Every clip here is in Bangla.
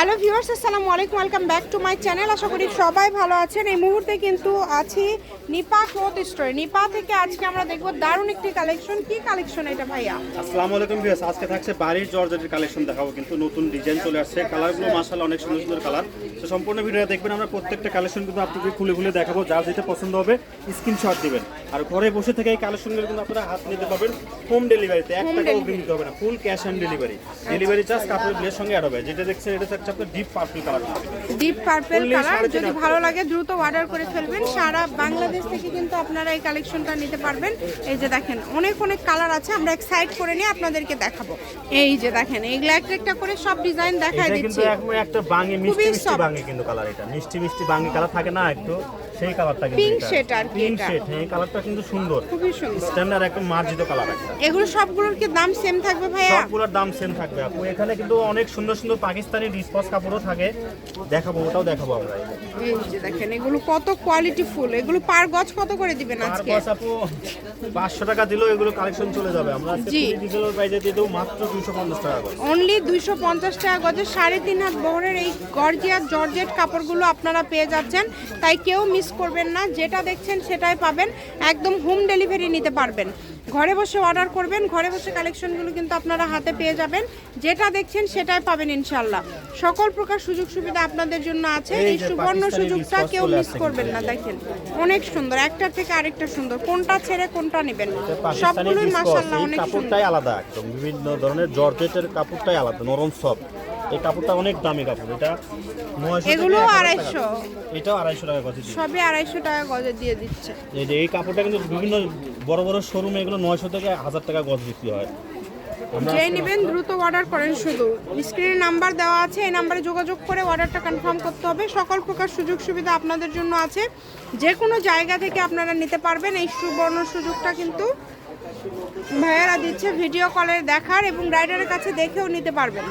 হ্যালো ভিউয়ার্স আসসালামু আলাইকুম। Welcome back to my channel আশা করি সবাই ভালো আছেন। এই মুহূর্তে কিন্তু আছি নিপা ক্লথ স্টোরে। নিপা থেকে আজকে আমরা দেখব দারুণ একটি কালেকশন। কি কালেকশন এটা ভাইয়া? আসসালামু আলাইকুম ভিউয়ার্স আজকে থাকছে বাড়ির জর্জেটের কালেকশন। দেখাবো কিন্তু নতুন ডিজাইন চলে আসছে। কালারগুলো মাশাআল্লাহ অনেক সুন্দর সুন্দর কালার। তো সম্পূর্ণ ভিডিও দেখবেন আমরা প্রত্যেকটা কালেকশন কিন্তু আপনাকে খুলে খুলে দেখাবো। যার যেটা পছন্দ হবে স্ক্রিনশট দিবেন। আর ঘরে বসে থেকে এই কালেকশনগুলো কিন্তু আপনারা হাত নিতে পারবেন হোম ডেলিভারিতে এক টাকা অগ্রিম দিতে হবে না। Full cash on delivery delivery charge কাপড়ের বিলের সঙ্গে অ্যাড হবে। যেটা দেখছেন এটা থাকছে আপনার deep purple colour deep purple colour যদি ভালো লাগে দ্রুত অর্ডার করে ফেলবেন। সারা বাংলাদেশ থেকে কিন্তু আপনারা এই কালেকশনটা নিতে পারবেন। এই যে দেখেন অনেক অনেক কালার আছে আমরা এক সাইড করে নিয়ে আপনাদেরকে দেখাবো। এই যে দেখেন এইগুলো একটা একটা করে সব ডিজাইন দেখাই এটা দিচ্ছি। কিন্তু একটা বাঙি মিষ্টি মিষ্টি বাঙি কিন্তু কালার এটা। মিষ্টি মিষ্টি বাঙি কালার থাকে না একটু। সেই কালারটা কিন্তু Pink shade আর কি পিঙ্ক শেড হ্যাঁ এই কালারটা কিন্তু সুন্দর। খুবই সুন্দর। স্ট্যান্ডার্ড একদম মার্জিত কালার একটা। এগুলো সবগুলোর কি দাম সেম থাকবে ভাইয়া? সবগুলোর দাম সেম থাকবে আপু। এখানে কিন্তু অনেক সুন্দর সুন্দর পাকিস্তানি ডিসপস কাপড়ও থাকে। দেখাবো ওটাও দেখাবো আমরা। এই যে দেখেন এগুলো কত কোয়ালিটি ফুল। এগুলো পার গজ কত করে দিবেন আজকে? পার গজ আপু পাঁচশো টাকা দিলেও এগুলো কালেকশন চলে যাবে। আমরা জি। ডিজেলের প্রাইজে দিয়ে দেবো মাত্র দুইশো পঞ্চাশ টাকা করে অনলি দুইশো পঞ্চাশ টাকা গজে সাড়ে তিন হাত বহরের এই গর্জিয়ার জর্জেট কাপড়গুলো আপনারা পেয়ে যাচ্ছেন। তাই কেউ মিস করবেন না যেটা দেখছেন সেটাই পাবেন। একদম হোম ডেলিভারি নিতে পারবেন। ঘরে বসে অর্ডার করবেন ঘরে বসে কালেকশনগুলো কিন্তু আপনারা হাতে পেয়ে যাবেন। যেটা দেখছেন সেটাই পাবেন ইনশাল্লাহ সকল প্রকার সুযোগ সুবিধা আপনাদের জন্য আছে। এই সুবর্ণ সুযোগটা কেউ মিস করবেন না দেখেন। অনেক সুন্দর একটার থেকে আরেকটা সুন্দর। কোনটা ছেড়ে কোনটা নেবেন? সবগুলোই মাসাল্লাহ অনেক সুন্দর। কাপড়টাই আলাদা একদম। বিভিন্ন ধরনের জর্জেটের কাপড়টাই আলাদা নরম সফট এই কাপড়টা অনেক দামি কাপড় এটা এগুলো আড়াইশো। এটাও আড়াইশো টাকা কথা সবে আড়াইশো টাকা গজে দিয়ে দিচ্ছে। এই যে এই কাপড়টা কিন্তু বিভিন্ন বড় বড় শোরুমে এগুলো নয়শো থেকে হাজার টাকা গজ বিক্রি হয়। যে নেবেন দ্রুত অর্ডার করেন শুধু। স্ক্রিনে নাম্বার দেওয়া আছে এই নাম্বারে যোগাযোগ করে অর্ডারটা কনফার্ম করতে হবে। সকল প্রকার সুযোগ সুবিধা আপনাদের জন্য আছে। যে কোনো জায়গা থেকে আপনারা নিতে পারবেন। এই সুবর্ণ সুযোগটা কিন্তু ভাইয়ারা দিচ্ছে ভিডিও কলের দেখার এবং রাইডারের কাছে দেখেও নিতে পারবেন।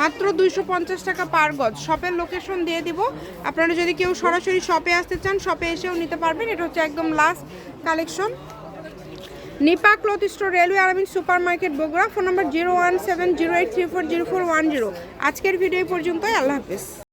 মাত্র দুইশো পঞ্চাশ টাকা পার গজ। শপের লোকেশন দিয়ে দিব। আপনারা যদি কেউ সরাসরি শপে আসতে চান শপে এসেও নিতে পারবেন। এটা হচ্ছে একদম last collection Nipa cloth store, railway Aramin super market Bogura. Phone number zero one seven zero eight three four zero four one zero. আজকের ভিডিও পর্যন্ত আল্লাহ হাফিজ।